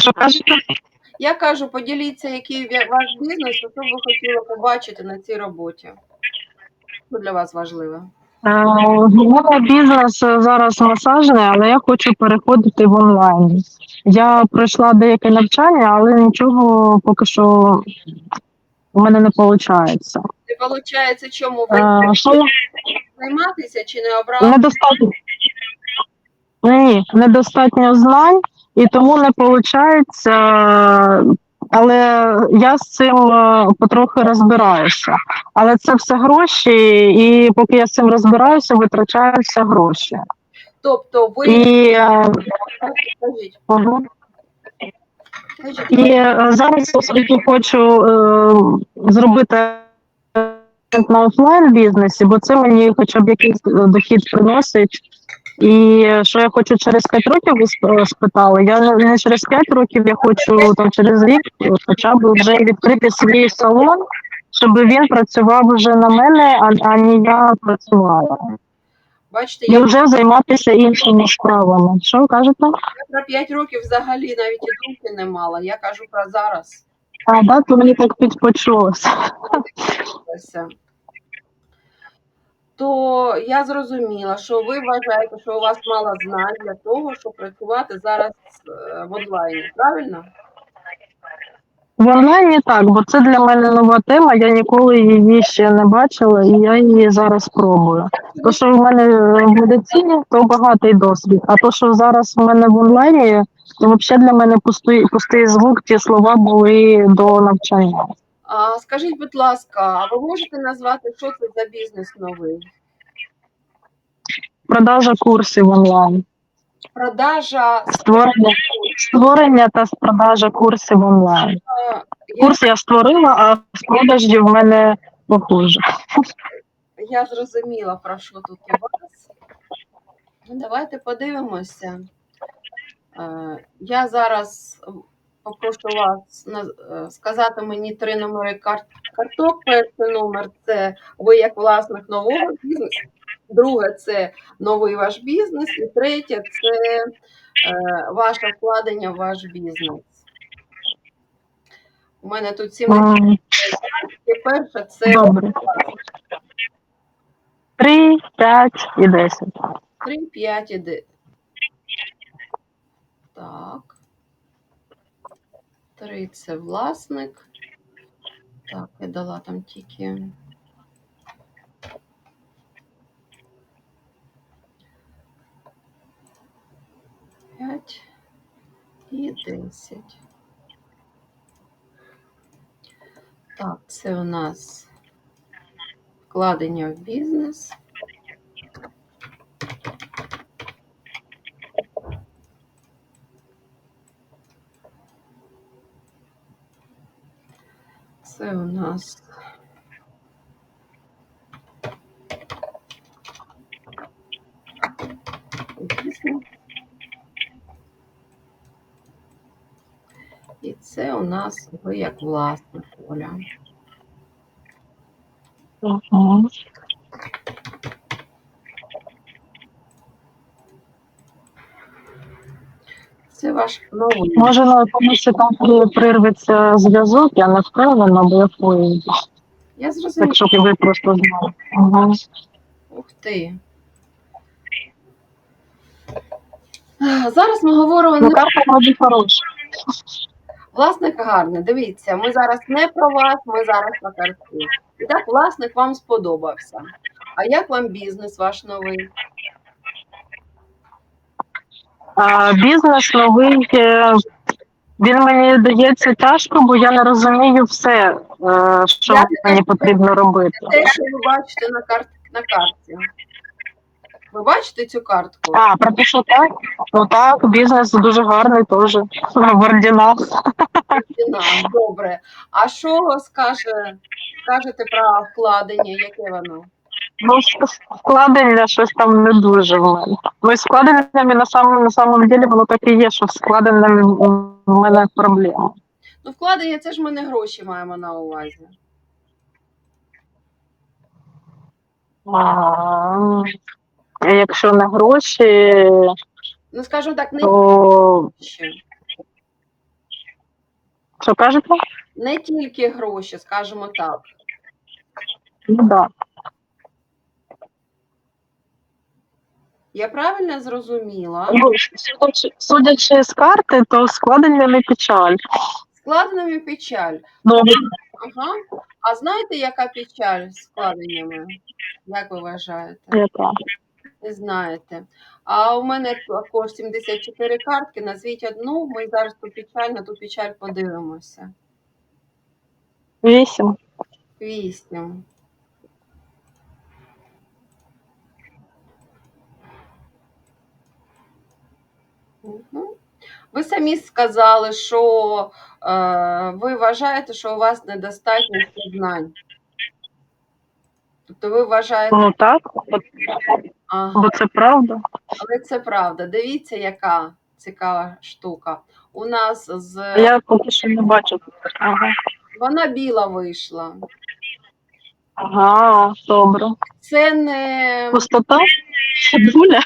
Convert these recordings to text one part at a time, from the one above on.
Що кажете? Я кажу, поділіться, який ваш бізнес, що б ви хотіли побачити на цій роботі. Що для вас важливе? Е, У мене бізнес зараз масажний, але я хочу переходити в онлайн. Я пройшла деяке навчання, але нічого поки що у мене не виходить. Не виходить, чому ви Що займатися чи не обрали? недостатньо? Ні, недостатньо знань, і тому не виходить. Але я з цим е, потрохи розбираюся. Але це все гроші, і поки я з цим розбираюся, витрачаюся гроші. Тобто ви І, е, і е, зараз оскільки хочу зробити на офлайн бізнесі, бо це мені хоча б якийсь дохід приносить. І що я хочу через 5 років, ви спитали. Я не- через 5 років, я хочу там через рік, е, хоча б вже відкрити свій салон, щоб він працював вже на мене, а, а не я працювала. бачите, І я вже займатися іншими справами. Що ви кажете? Я про 5 років взагалі навіть і думки не мала. Я кажу про зараз. А, да, то мені так підпочулося. То я зрозуміла, що ви вважаєте, що у вас мало знань для того, щоб працювати зараз е, в онлайні, правильно? В онлайні так, бо це для мене нова тема. Я ніколи її ще не бачила, і я її зараз пробую. То, що в мене в медицині, то багатий досвід. А то, що зараз в мене в онлайні, то взагалі для мене пустий, пустий звук, ті слова були до навчання. А скажіть, будь ласка, а ви можете назвати, що це за бізнес новий? Продажа курсів онлайн, Продажа створення, створення та продажа курсів онлайн. Курс я створила, а з продажі в мене похуже. я зрозуміла, про що тут у вас. Ну, Давайте подивимося. Е, Я зараз попрошу вас е, сказати мені три номери карт карток. Перший номер це ви як власник нового бізнесу. Друге це новий ваш бізнес. І третє це е, ваше вкладення в ваш бізнес. У мене тут сім перше це Добре. Три, п'ять і десять. 3, 5 і 9. Так. 3 це власник. Так, я дала там тільки. П'ять і десять. Так, це у нас вкладення в бізнес. Це у нас. І це у нас ви як власне поля. Мгм. Це ваш новий. Може на якомусь етапі прирветься зв'язок, я не впевнена, бо я поїду. Я зрозуміла. Так, щоб ви просто знали. Ага. Ух ти. Зараз ми говоримо Ну, не карта вроді хороша. власник гарний. Дивіться, ми зараз не про вас, ми зараз на картці. І так, власник вам сподобався. А як вам бізнес ваш новий? А, бізнес новий, е, він мені дається тяжко, бо я не розумію все, е, що Я мені потрібно робити. Те, що ви бачите на, карт... на карті. Ви бачите цю картку? А, про те, що так? Ну так, бізнес дуже гарний теж. В ордінах. Добре. А що скаже, скажете про вкладення, яке воно? Ну, с- складення щось там не дуже в мене. Ну, з складеннями на самому, на самому ділі воно так і є, що з складеннями в мене проблема. Ну, вкладення це ж ми не гроші маємо на увазі. А, якщо не гроші, Ну, скажімо так, не то що кажете? не тільки гроші, скажімо так. Ну да. Я правильно зрозуміла? Ну, судячи, з карти, то складення не печаль. Складеними печаль. Ну, Ага. А знаєте, яка печаль з складеннями? Як ви вважаєте? яка? Не знаєте. А у мене також 74 картки. Назвіть одну. Ми зараз ту печаль на ту печаль подивимося. Вісім. Вісім. Мгм. Ви самі сказали, що е, ви вважаєте, що у вас недостатньо знань. Тобто ви вважаєте, Ну так, бо, ага, це правда. але це правда. Дивіться, яка цікава штука. У нас з Я поки що не бачу. Ага. вона біла вийшла. Ага, добре. Це не Пустота? Дуля?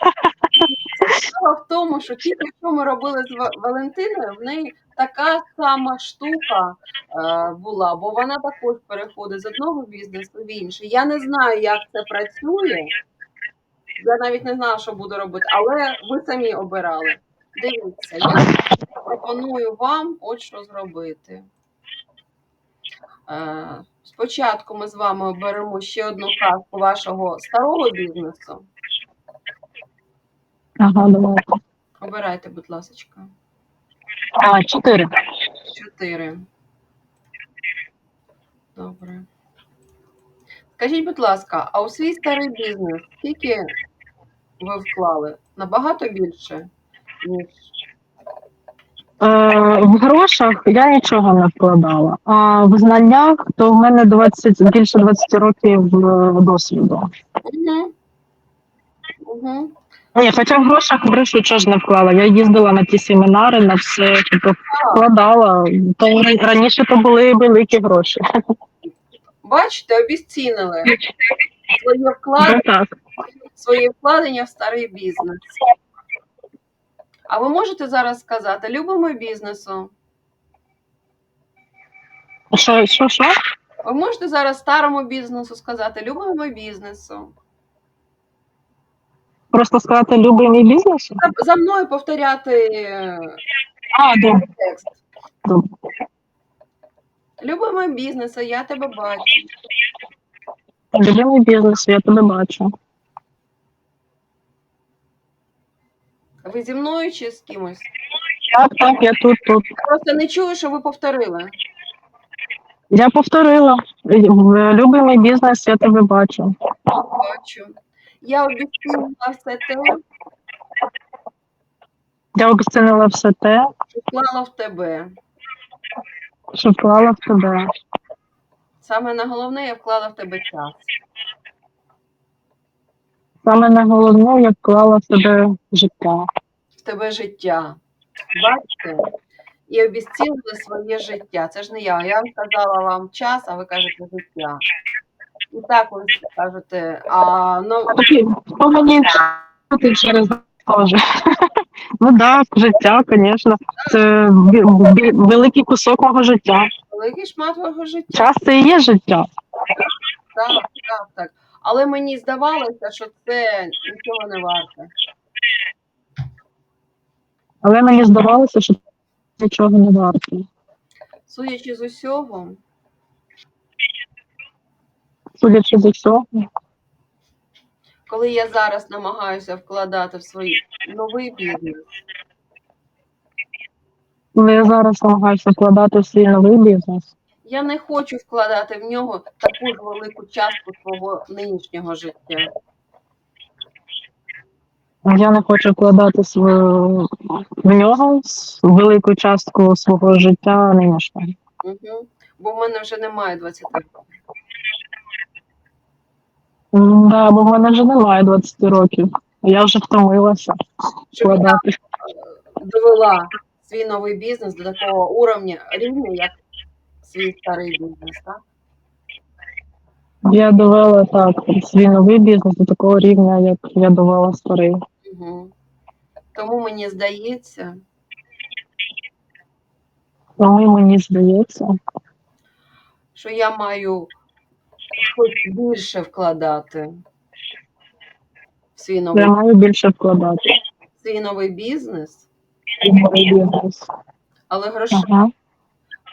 Справа в тому, що тільки що ми робили з Валентиною, в неї така сама штука е, була, бо вона також переходить з одного бізнесу в інший. Я не знаю, як це працює. Я навіть не знала, що буду робити, але ви самі обирали. Дивіться, я пропоную вам от що зробити. Е, спочатку ми з вами оберемо ще одну картку вашого старого бізнесу. Ага, давайте. Обирайте, будь ласка. А, чотири. Чотири. Добре. Скажіть, будь ласка, а у свій старий бізнес скільки ви вклали? Набагато більше, ніж Е, в грошах я нічого не вкладала. А в знаннях то в мене 20, більше 20 років е, досвіду. Угу. Угу. Ні, хоча в грошах гроші чого ж не вклала. Я їздила на ті семінари, на все, тобто вкладала. То ра- раніше то були великі гроші. Бачите, обіцінили своє вкладення, своє вкладення в старий бізнес. А ви можете зараз сказати, любимо бізнесу? Що, що, що? Ви можете зараз старому бізнесу сказати, любимо бізнесу? Просто сказати любий мій бізнес? За- За мною повторяти е, А, добре. текст. добре. Любимо бізнесу, я тебе бачу. Любий мій бізнес, я тебе бачу. Ви зі мною чи з кимось? Так, так, я тут, тут. Я просто не чую, що ви повторили. Я повторила. Любий мій бізнес, я тебе бачу. Бачу. Я обіцяла все те, Я обіцянила все те, що вклала в тебе. що вклала в тебе. Саме на головне, я вклала в тебе час. Саме найголовніше, я вклала в тебе життя. В тебе життя. Бачите? І обіцілили своє життя. Це ж не я. Я сказала вам час, а ви кажете життя. І так ви кажете, а ну, Такі, мені через теж. Ну так, життя, звісно. Це великий кусок мого життя. великий шмат твого життя. Час це і є життя. Так, так, так. Але мені здавалося, що це нічого не варте. Але мені здавалося, що нічого не варто. Судячи з усього, Судячи з усього, коли я зараз намагаюся вкладати в свій новий бізнес, коли я зараз намагаюся вкладати в свій новий бізнес, я не хочу вкладати в нього таку ж велику частку свого нинішнього життя. я не хочу вкладати свою, в нього велику частку свого життя нинішнього. Угу. Бо в мене вже немає 20 років. Да, бо в мене вже немає 20 років. Я вже втомилася вкладати. довела свій новий бізнес до такого уровня рівня, як свій старий бізнес. Так? Я довела так свій новий бізнес до такого рівня, як я довела старий. Угу. Тому мені здається, Тому мені здається, що я маю хоч більше вкладати в свій новий, я маю більше вкладати в свій новий бізнес, але грош, Ага.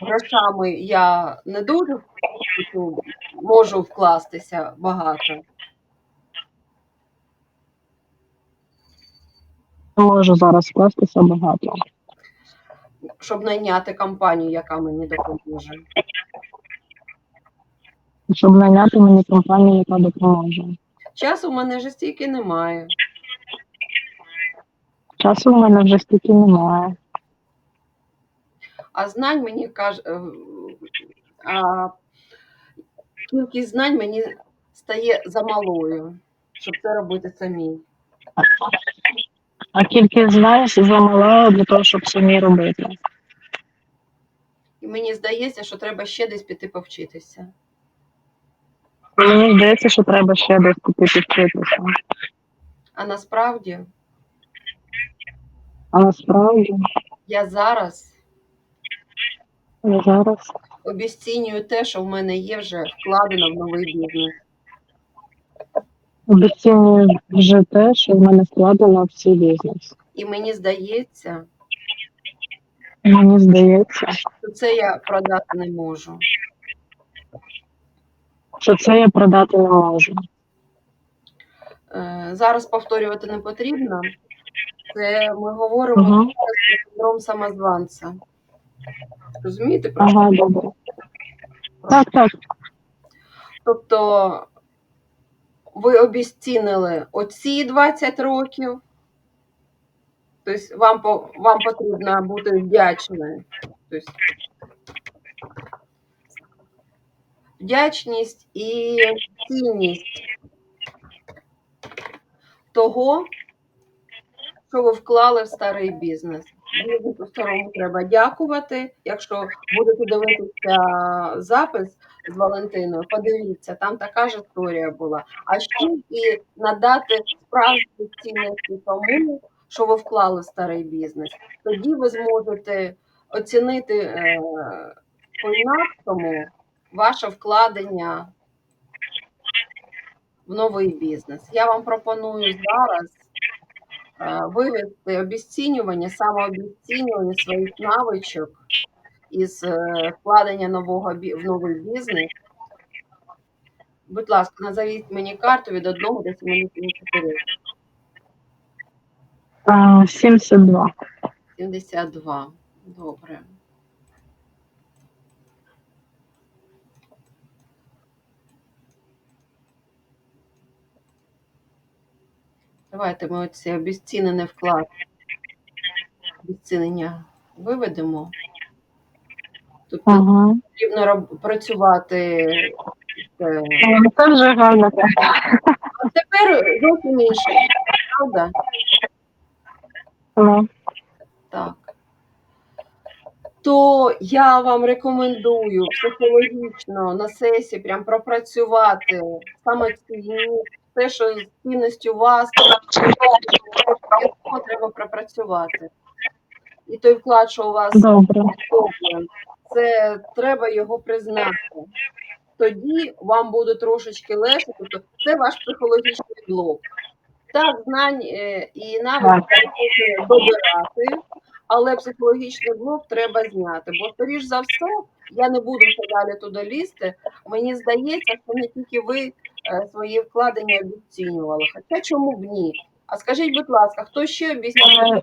грошами я не дуже можу вкластися багато. Не можу зараз вкластися багато. щоб найняти компанію, яка мені допоможе. Щоб найняти мені компанію, яка допоможе. Часу в мене вже стільки немає. Часу в мене вже стільки немає. А знань мені каже, а кількість знань мені стає замалою, щоб це робити самій. А кількість знаєш замала для того, щоб самі робити. І мені здається, що треба ще десь піти повчитися. Мені здається, що треба ще десь піти вчитися. А насправді А насправді я зараз я зараз обіцінюю те, що в мене є вже вкладено в новий бізнес. обіцяю вже те, що в мене вкладено в цей бізнес. І мені здається, Мені здається, що це я продати не можу. Що це я продати не можу. Е, Зараз повторювати не потрібно. Це ми говоримо Ага, про синдром самозванця. Розумієте, про що? ага, добре. Так, так. Тобто ви обіцінили оці 20 років. Тобто вам, вам потрібно бути вдячною. Тобто, вдячність і цінність того, що ви вклали в старий бізнес. Бізнесу старому треба дякувати. Якщо будете дивитися запис з Валентиною, подивіться, там така ж історія була. А ще і надати справжні цінності тому, що ви вклали в старий бізнес. Тоді ви зможете оцінити е, по-інакшому ваше вкладення в новий бізнес. Я вам пропоную зараз е, вивести обіцінювання, самообіцінювання своїх навичок із е, вкладення нового в новий бізнес. Будь ласка, назовіть мені карту від 1 до 74. А, 72. 72. Добре. Давайте ми оці обіцінений вклад. Обіцінення виведемо. Тут Ага. потрібно роб- працювати. е, Це вже гарно. А тепер зовсім інше, правда? Ну, Так. То я вам рекомендую психологічно на сесії прям пропрацювати самоцінність, те, що з цінністю вас, його треба пропрацювати. І той вклад, що у вас добре. це треба його признати. Тоді вам буде трошечки легше, тобто це ваш психологічний блок. Так, знань е, і навик добирати, але психологічний блок треба зняти. Бо, скоріш за все, я не буду ще далі туди лізти. Мені здається, що не тільки ви свої вкладення обіцінювали. Хоча чому б ні? А скажіть, будь ласка, хто ще обіцяє? Е,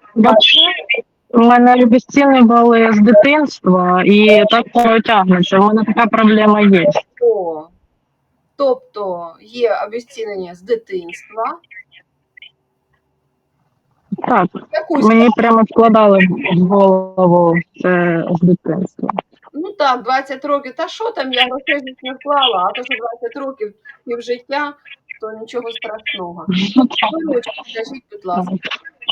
У мене обіцяни були з дитинства, і так тягнеться. У мене така проблема є. Хто? Тобто є обіцінення з дитинства. Так, Якусь мені прямо вкладали в голову це з дитинства. Ну так, 20 років. Та що там, я грошей не вклала, а то що 20 років півжиття, то нічого страшного. Скажіть, будь ласка,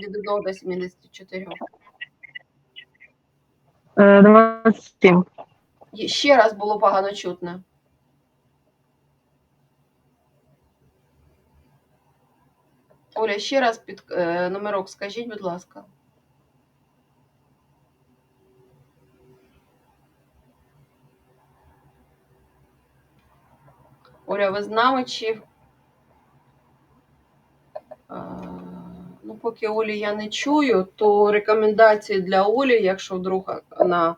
від 1 до 74. Е, 27. Ще раз було погано чутно. Оля, ще раз під е, номерок скажіть, будь ласка. Оля, ви з нами чи. Е, Ну, поки Олі я не чую, то рекомендації для Олі, якщо вдруг вона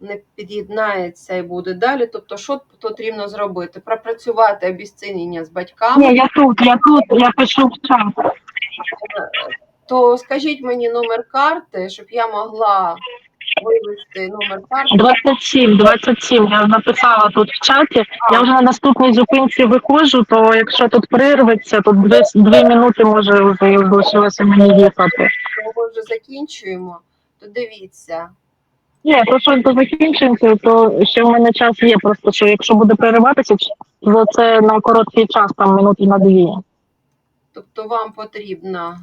не під'єднається і буде далі. Тобто, що потрібно зробити? Пропрацювати обіцінення з батьками. Ні, я тут, я тут, я пишу в чат. то скажіть мені номер карти, щоб я могла вивести номер карти. 27, 27, я написала тут в чаті. Я вже на наступній зупинці виходжу, то якщо тут прирветься, то дві, дві минути може вже залишилося мені їхати. Ми вже закінчуємо. То дивіться. Ні, то що до закінчується, то ще в мене час є. Просто що якщо буде перериватися, то це на короткий час, там минути на дві. Тобто вам потрібно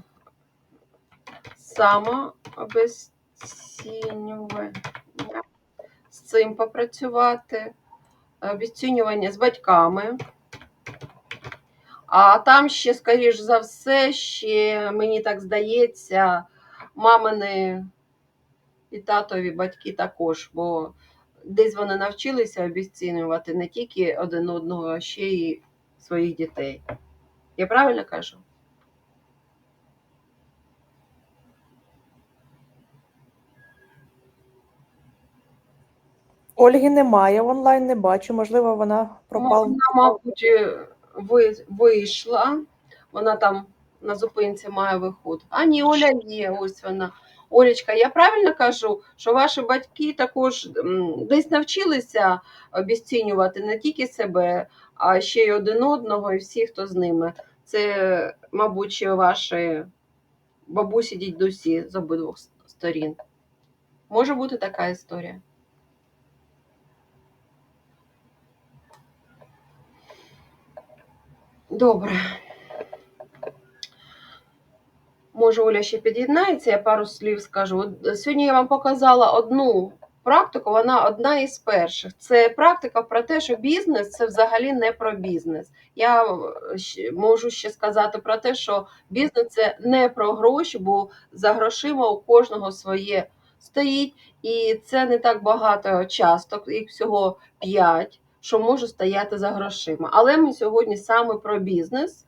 самообесцінювання з цим попрацювати, обесцінювання з батьками. А там ще, скоріш за все, ще, мені так здається, мамини і татові батьки також, бо десь вони навчилися обесцінювати не тільки один одного, а ще й своїх дітей. Я правильно кажу? Ольги немає, онлайн не бачу. Можливо, вона пропала. Вона, мабуть, е, вийшла. Вона там на зупинці має виход. А ні, Оля є, ось вона. Олечка, я правильно кажу, що ваші батьки також десь навчилися обіцінювати не тільки себе, а ще й один одного і всіх, хто з ними. Це, мабуть, ваші бабусі, дідусі з обидвох сторін. Може бути така історія. Добре. Може, Оля ще під'єднається, я пару слів скажу. От Сьогодні я вам показала одну практику, вона одна із перших. Це практика про те, що бізнес це взагалі не про бізнес. Я е, можу ще сказати про те, що бізнес це не про гроші, бо за грошима у кожного своє стоїть, і це не так багато часток, їх всього п'ять що може стояти за грошима. Але ми сьогодні саме про бізнес,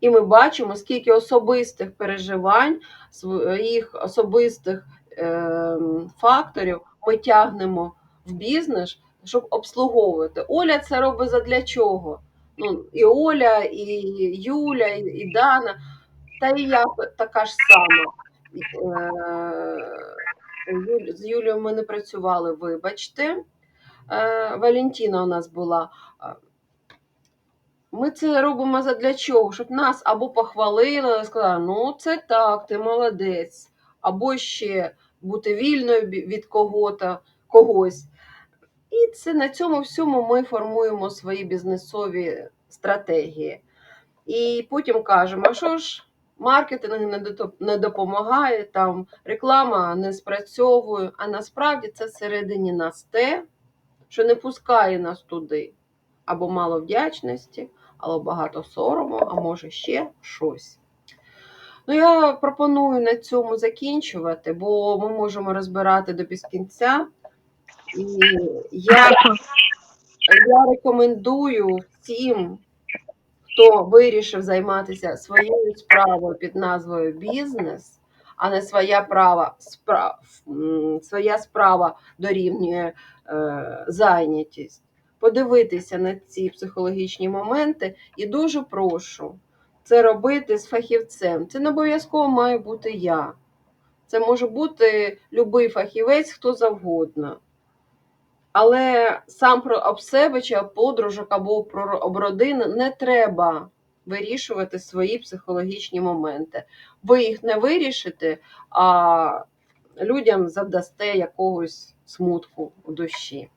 і ми бачимо, скільки особистих переживань, своїх особистих е, факторів ми тягнемо в бізнес, щоб обслуговувати. Оля це робить задля чого? Ну, і Оля, і Юля, і, і Дана, та і я така ж сама. Е, з Юлією ми не працювали, вибачте. Е, Валентина у нас була. Е, Ми це робимо задля чого? Щоб нас або похвалили, сказали, ну це так, ти молодець, або ще бути вільною від кого-то, когось. І це на цьому всьому ми формуємо свої бізнесові стратегії. І потім кажемо, а що ж, маркетинг не допомагає, там реклама не спрацьовує, а насправді це всередині нас те, що не пускає нас туди. Або мало вдячності, або багато сорому, а може ще щось. Ну, я пропоную на цьому закінчувати, бо ми можемо розбирати до безкінця. І я, я рекомендую всім, хто вирішив займатися своєю справою під назвою бізнес, а не своя права, справ, своя справа дорівнює е, зайнятість, подивитися на ці психологічні моменти і дуже прошу це робити з фахівцем. Це не обов'язково має бути я. Це може бути будь-який фахівець, хто завгодно. Але сам про об себе чи об подружок або про родину не треба вирішувати свої психологічні моменти. Ви їх не вирішите, а людям завдасте якогось смутку у душі.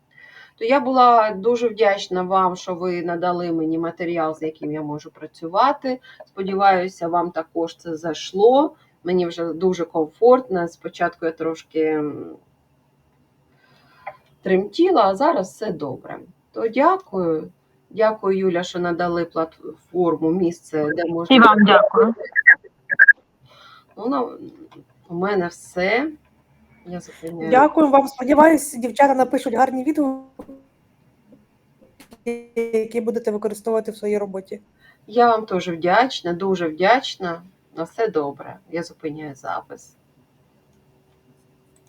То я була дуже вдячна вам, що ви надали мені матеріал, з яким я можу працювати. Сподіваюся, вам також це зайшло. Мені вже дуже комфортно. Спочатку я трошки тремтіла, а зараз все добре. То дякую Дякую, Юля, що надали платформу, місце, де можна. І вам дякую. Ну, на- у мене все. Я зупиняю. Дякую вам. Сподіваюсь, дівчата напишуть гарні відгуки, які будете використовувати в своїй роботі. Я вам теж вдячна, дуже вдячна. На все добре. Я зупиняю запис.